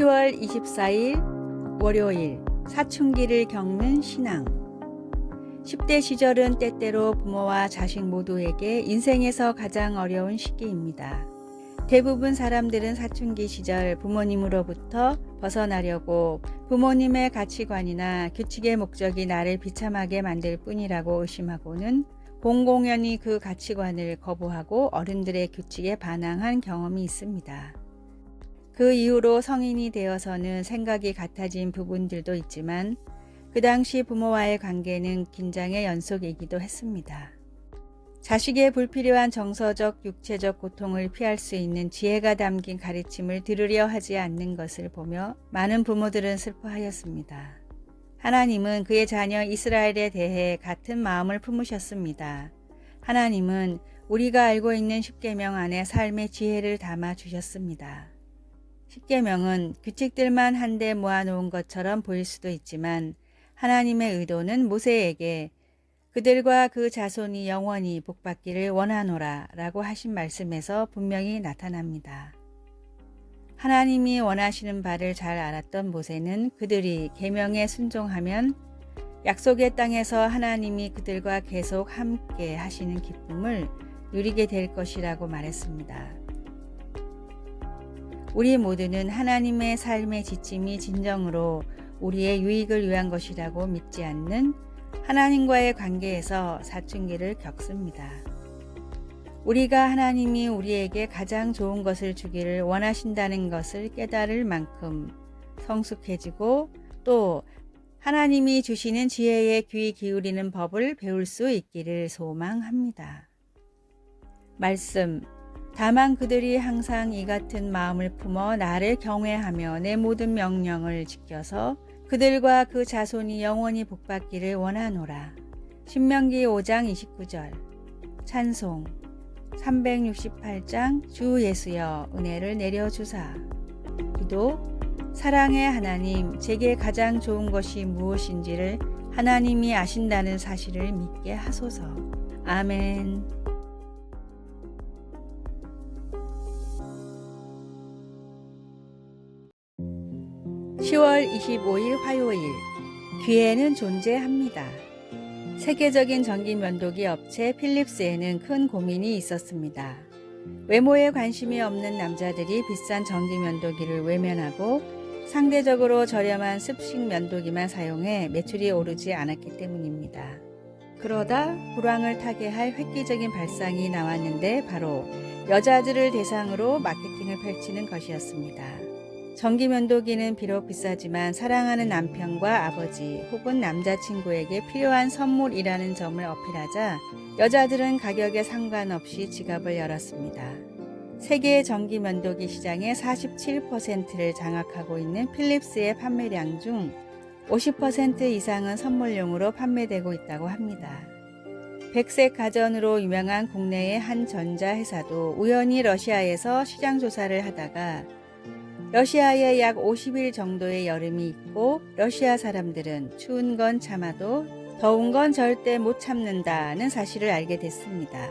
10월 24일 월요일 사춘기를 겪는 신앙 10대 시절은 때때로 부모와 자식 모두에게 인생에서 가장 어려운 시기입니다. 대부분 사람들은 사춘기 시절 부모님으로부터 벗어나려고 부모님의 가치관이나 규칙의 목적이 나를 비참하게 만들 뿐이라고 의심하고는 공공연히 그 가치관을 거부하고 어른들의 규칙에 반항한 경험이 있습니다. 그 이후로 성인이 되어서는 생각이 같아진 부분들도 있지만 그 당시 부모와의 관계는 긴장의 연속이기도 했습니다. 자식의 불필요한 정서적, 육체적 고통을 피할 수 있는 지혜가 담긴 가르침을 들으려 하지 않는 것을 보며 많은 부모들은 슬퍼하였습니다. 하나님은 그의 자녀 이스라엘에 대해 같은 마음을 품으셨습니다. 하나님은 우리가 알고 있는 십계명 안에 삶의 지혜를 담아 주셨습니다. 십계명은 규칙들만 한데 모아놓은 것처럼 보일 수도 있지만 하나님의 의도는 모세에게 그들과 그 자손이 영원히 복받기를 원하노라 라고 하신 말씀에서 분명히 나타납니다. 하나님이 원하시는 바를 잘 알았던 모세는 그들이 계명에 순종하면 약속의 땅에서 하나님이 그들과 계속 함께 하시는 기쁨을 누리게 될 것이라고 말했습니다. 우리 모두는 하나님의 삶의 지침이 진정으로 우리의 유익을 위한 것이라고 믿지 않는 하나님과의 관계에서 사춘기를 겪습니다. 우리가 하나님이 우리에게 가장 좋은 것을 주기를 원하신다는 것을 깨달을 만큼 성숙해지고 또 하나님이 주시는 지혜에 귀 기울이는 법을 배울 수 있기를 소망합니다. 말씀 다만 그들이 항상 이 같은 마음을 품어 나를 경외하며 내 모든 명령을 지켜서 그들과 그 자손이 영원히 복받기를 원하노라. 신명기 5장 29절 찬송 368장 주 예수여 은혜를 내려주사 기도 사랑의 하나님 제게 가장 좋은 것이 무엇인지를 하나님이 아신다는 사실을 믿게 하소서. 아멘. 10월 25일 화요일 귀에는 존재합니다. 세계적인 전기 면도기 업체 필립스에는 큰 고민이 있었습니다. 외모에 관심이 없는 남자들이 비싼 전기 면도기를 외면하고 상대적으로 저렴한 습식 면도기만 사용해 매출이 오르지 않았기 때문입니다. 그러다 불황을 타게 할 획기적인 발상이 나왔는데 바로 여자들을 대상으로 마케팅을 펼치는 것이었습니다. 전기 면도기는 비록 비싸지만 사랑하는 남편과 아버지 혹은 남자친구에게 필요한 선물이라는 점을 어필하자 여자들은 가격에 상관없이 지갑을 열었습니다. 세계 전기 면도기 시장의 47%를 장악하고 있는 필립스의 판매량 중 50% 이상은 선물용으로 판매되고 있다고 합니다. 백색 가전으로 유명한 국내의 한 전자회사도 우연히 러시아에서 시장 조사를 하다가 러시아에 약 50일 정도의 여름이 있고 러시아 사람들은 추운 건 참아도 더운 건 절대 못 참는다는 사실을 알게 됐습니다.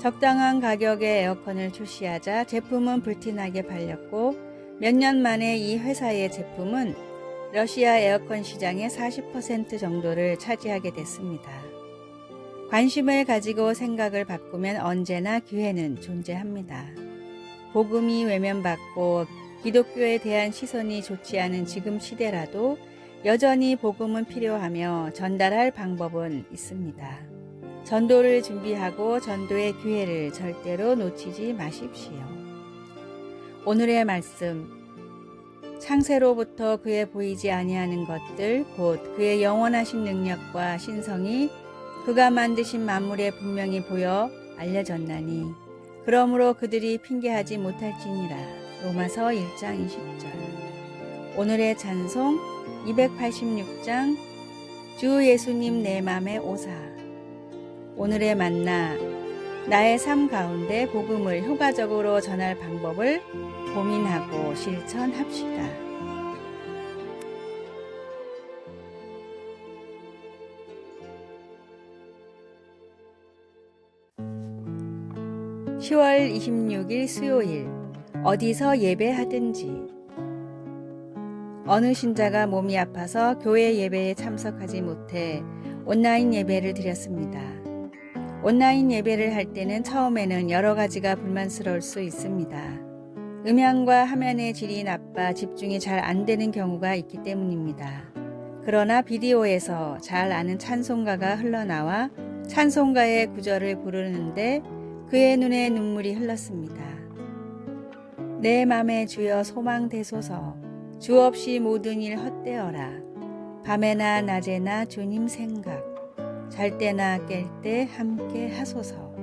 적당한 가격의 에어컨을 출시하자 제품은 불티나게 팔렸고 몇 년 만에 이 회사의 제품은 러시아 에어컨 시장의 40% 정도를 차지하게 됐습니다. 관심을 가지고 생각을 바꾸면 언제나 기회는 존재합니다. 복음이 외면받고 기독교에 대한 시선이 좋지 않은 지금 시대라도 여전히 복음은 필요하며 전달할 방법은 있습니다. 전도를 준비하고 전도의 기회를 절대로 놓치지 마십시오. 오늘의 말씀 창세로부터 그의 보이지 아니하는 것들 곧 그의 영원하신 능력과 신성이 그가 만드신 만물에 분명히 보여 알려졌나니 그러므로 그들이 핑계하지 못할지니라. 로마서 1장 20절. 오늘의 찬송 286장. 주 예수님 내 맘에 오사. 오늘의 만나 나의 삶 가운데 복음을 효과적으로 전할 방법을 고민하고 실천합시다. (10월 26일) 수요일 어디서 예배하든지 어느 신자가 몸이 아파서 교회 예배에 참석하지 못해 온라인 예배를 드렸습니다. 온라인 예배를 할 때는 처음에는 여러 가지가 불만스러울 수 있습니다. 음향과 화면의 질이 나빠 집중이 잘 안 되는 경우가 있기 때문입니다. 그러나 비디오에서 잘 아는 찬송가가 흘러나와 찬송가의 구절을 부르는데 그의 눈에 눈물이 흘렀습니다. 내 맘에 주여 소망 되소서 주 없이 모든 일 헛되어라 밤에나 낮에나 주님 생각 잘 때나 깰 때 함께 하소서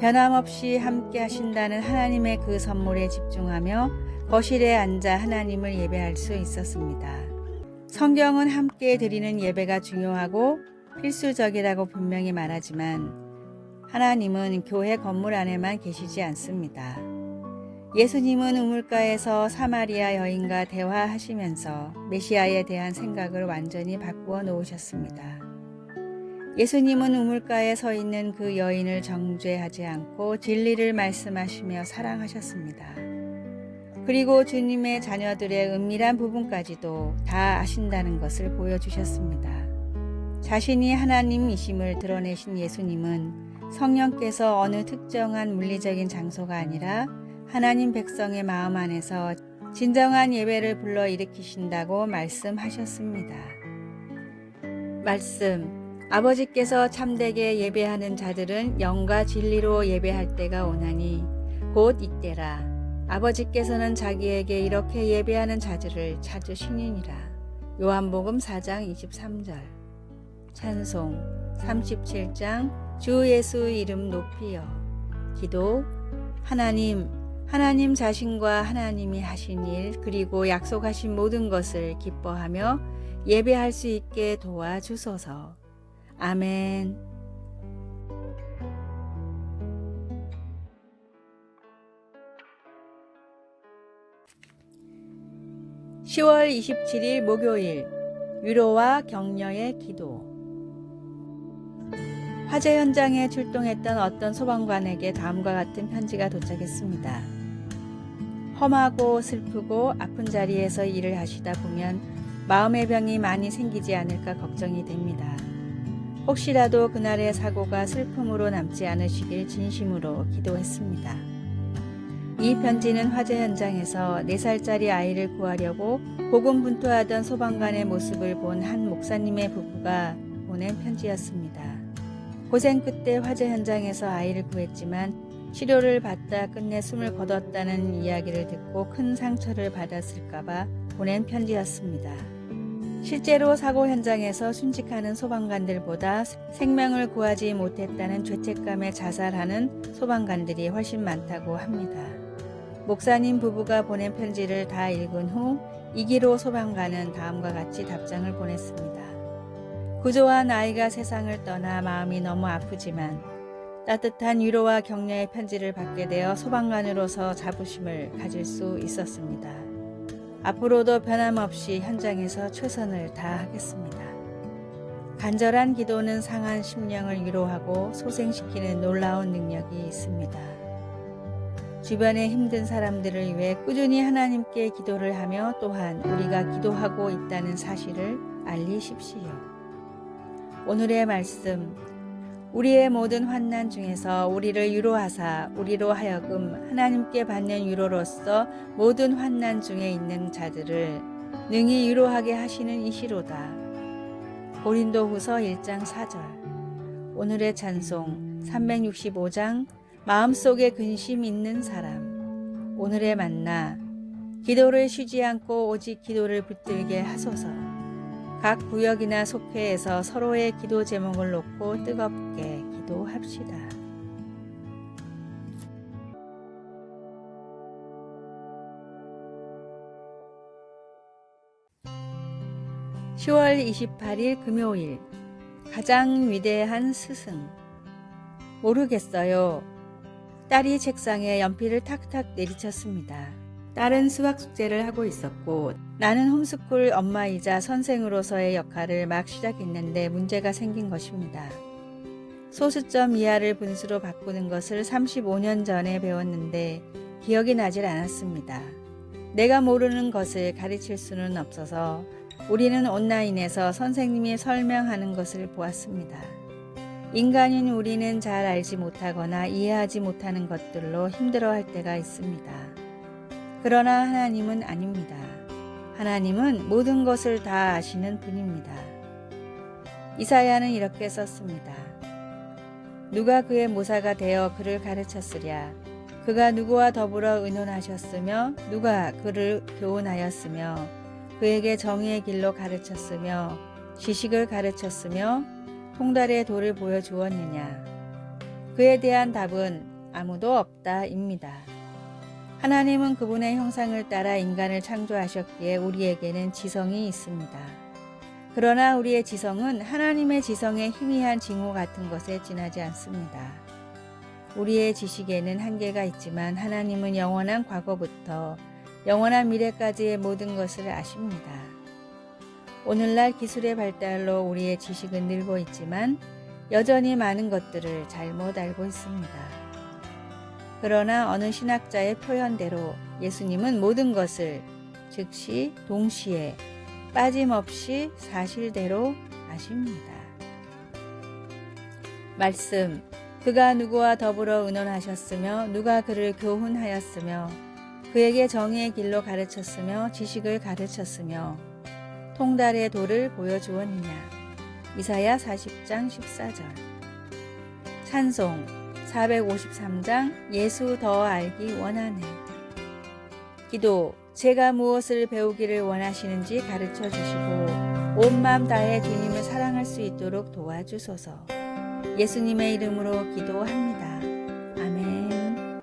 변함없이 함께 하신다는 하나님의 그 선물에 집중하며 거실에 앉아 하나님을 예배할 수 있었습니다. 성경은 함께 드리는 예배가 중요하고 필수적이라고 분명히 말하지만 하나님은 교회 건물 안에만 계시지 않습니다. 예수님은 우물가에서 사마리아 여인과 대화하시면서 메시아에 대한 생각을 완전히 바꾸어 놓으셨습니다. 예수님은 우물가에 서 있는 그 여인을 정죄하지 않고 진리를 말씀하시며 사랑하셨습니다. 그리고 주님의 자녀들의 은밀한 부분까지도 다 아신다는 것을 보여주셨습니다. 자신이 하나님이심을 드러내신 예수님은 성령께서 어느 특정한 물리적인 장소가 아니라 하나님 백성의 마음 안에서 진정한 예배를 불러 일으키신다고 말씀하셨습니다. 말씀. 아버지께서 참되게 예배하는 자들은 영과 진리로 예배할 때가 오나니 곧 이때라. 아버지께서는 자기에게 이렇게 예배하는 자들을 찾으시니니라. 요한복음 4장 23절. 찬송 37장 주 예수 이름 높이여. 기도 하나님 하나님 자신과 하나님이 하신 일 그리고 약속하신 모든 것을 기뻐하며 예배할 수 있게 도와주소서. 아멘. (10월 27일) 목요일 위로와 격려의 기도 화재 현장에 출동했던 어떤 소방관에게 다음과 같은 편지가 도착했습니다. 험하고 슬프고 아픈 자리에서 일을 하시다 보면 마음의 병이 많이 생기지 않을까 걱정이 됩니다. 혹시라도 그날의 사고가 슬픔으로 남지 않으시길 진심으로 기도했습니다. 이 편지는 화재 현장에서 4살짜리 아이를 구하려고 고군분투하던 소방관의 모습을 본 한 목사님의 부부가 보낸 편지였습니다. 고생 끝에 화재 현장에서 아이를 구했지만 치료를 받다 끝내 숨을 거뒀다는 이야기를 듣고 큰 상처를 받았을까봐 보낸 편지였습니다. 실제로 사고 현장에서 순직하는 소방관들보다 생명을 구하지 못했다는 죄책감에 자살하는 소방관들이 훨씬 많다고 합니다. 목사님 부부가 보낸 편지를 다 읽은 후 이기로 소방관은 다음과 같이 답장을 보냈습니다. 구조한 아이가 세상을 떠나 마음이 너무 아프지만 따뜻한 위로와 격려의 편지를 받게 되어 소방관으로서 자부심을 가질 수 있었습니다. 앞으로도 변함없이 현장에서 최선을 다하겠습니다. 간절한 기도는 상한 심령을 위로하고 소생시키는 놀라운 능력이 있습니다. 주변의 힘든 사람들을 위해 꾸준히 하나님께 기도를 하며 또한 우리가 기도하고 있다는 사실을 알리십시오. 오늘의 말씀 우리의 모든 환난 중에서 우리를 위로하사 우리로 하여금 하나님께 받는 위로로서 모든 환난 중에 있는 자들을 능히 위로하게 하시는 이시로다. 고린도후서 1장 4절. 오늘의 찬송 365장 마음속에 근심 있는 사람. 오늘의 만나 기도를 쉬지 않고 오직 기도를 붙들게 하소서. 각 구역이나 속회에서 서로의 기도 제목을 놓고 뜨겁게 기도합시다. (10월 28일) 금요일 가장 위대한 스승 모르겠어요. 딸이 책상에 연필을 탁탁 내리쳤습니다. 딸은 수학 숙제를 하고 있었고 나는 홈스쿨 엄마이자 선생으로서의 역할을 막 시작했는데 문제가 생긴 것입니다. 소수점 이하를 분수로 바꾸는 것을 35년 전에 배웠는데 기억이 나질 않았습니다. 내가 모르는 것을 가르칠 수는 없어서 우리는 온라인에서 선생님이 설명하는 것을 보았습니다. 인간인 우리는 잘 알지 못하거나 이해하지 못하는 것들로 힘들어할 때가 있습니다. 그러나 하나님은 아닙니다. 하나님은 모든 것을 다 아시는 분입니다. 이사야는 이렇게 썼습니다. 누가 그의 모사가 되어 그를 가르쳤으랴. 그가 누구와 더불어 의논하셨으며 누가 그를 교훈하였으며 그에게 정의의 길로 가르쳤으며 지식을 가르쳤으며 통달의 도를 보여주었느냐. 그에 대한 답은 아무도 없다입니다. 하나님은 그분의 형상을 따라 인간을 창조하셨기에 우리에게는 지성이 있습니다. 그러나 우리의 지성은 하나님의 지성의 희미한 징후 같은 것에 지나지 않습니다. 우리의 지식에는 한계가 있지만 하나님은 영원한 과거부터 영원한 미래까지의 모든 것을 아십니다. 오늘날 기술의 발달로 우리의 지식은 늘고 있지만 여전히 많은 것들을 잘못 알고 있습니다. 그러나 어느 신학자의 표현대로 예수님은 모든 것을 즉시 동시에 빠짐없이 사실대로 아십니다. 말씀 그가 누구와 더불어 의논하셨으며 누가 그를 교훈하였으며 그에게 정의의 길로 가르쳤으며 지식을 가르쳤으며 통달의 도를 보여주었느냐? 이사야 40장 14절. 찬송 453장 예수 더 알기 원하네 기도 제가 무엇을 배우기를 원하시는지 가르쳐 주시고 온 마음 다해 주님을 사랑할 수 있도록 도와주소서. 예수님의 이름으로 기도합니다. 아멘.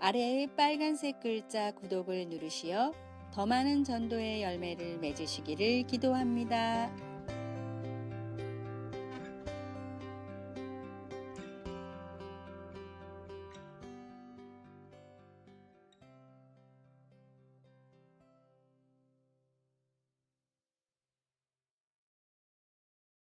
아래의 빨간색 글자 구독을 누르시어 더 많은 전도의 열매를 맺으시기를 기도합니다.